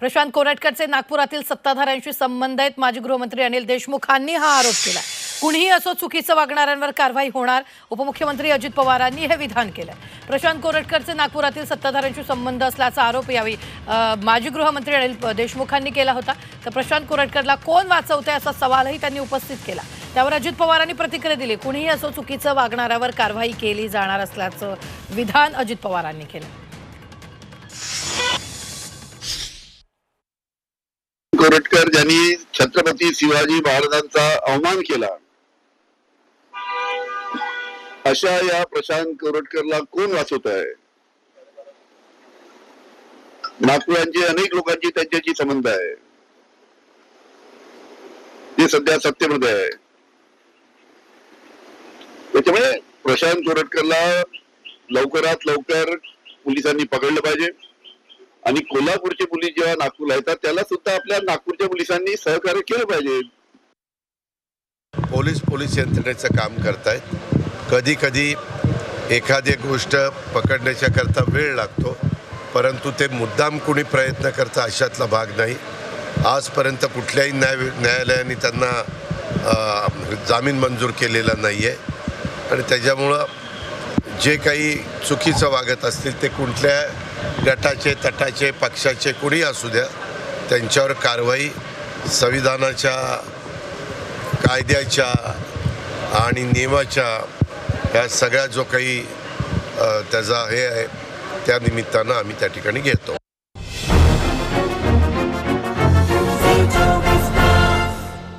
प्रशांत कोरटकरचे नागपुरातील सत्ताधाऱ्यांशी संबंध आहेत माजी गृहमंत्री अनिल देशमुखांनी हा आरोप केला कुणीही असो चुकीचं वागणाऱ्यांवर कारवाई होणार उपमुख्यमंत्री अजित पवारांनी हे विधान केलं प्रशांत कोरटकरचे नागपुरातील सत्ताधाऱ्यांशी संबंध असल्याचा आरोप यावेळी माजी गृहमंत्री अनिल देशमुखांनी केला होता. तर प्रशांत कोरटकरला कोण वाचवते असा सवालही त्यांनी उपस्थित केला. त्यावर अजित पवारांनी प्रतिक्रिया दिली. कुणीही असो चुकीचं वागणाऱ्यावर कारवाई केली जाणार असल्याचं विधान अजित पवारांनी केलं. कोरटकर ज्यांनी छत्रपती शिवाजी महाराजांचा अवमान केला अशा या प्रशांत कोरटकरला कोण वाचवत आहे? नागपुरांचे अनेक लोकांची त्यांच्याशी संबंध आहे. ते सध्या सत्तेमध्ये आहे. त्याच्यामुळे प्रशांत कोरटकरला लवकरात लवकर पोलिसांनी पकडलं पाहिजे. आणि कोल्हापूरचे पोलीस जेव्हा नागपूरला येतात त्याला सुद्धा आपल्या नागपूरच्या पोलिसांनी सहकार्य केलं पाहिजे. पोलीस पोलीस यंत्रणेचं काम करतायत. कधी कधी एखादी गोष्ट पकडण्याच्या करता वेळ लागतो परंतु ते मुद्दाम कुणी प्रयत्न करतं अशातला भाग नाही. आजपर्यंत कुठल्याही न्याय न्यायालयाने त्यांना जामीन मंजूर केलेला नाही आहे आणि त्याच्यामुळं जे काही चुकीचं वागत असतील ते कुठल्या गटाचे तटाचे पक्षाचे कुणी असू द्या त्यांच्यावर कारवाई संविधानाच्या कायद्याच्या आणि नियमाच्या ह्या सगळ्या जो काही त्याचा हे आहे त्या निमित्तानं आम्ही त्या ठिकाणी घेतो.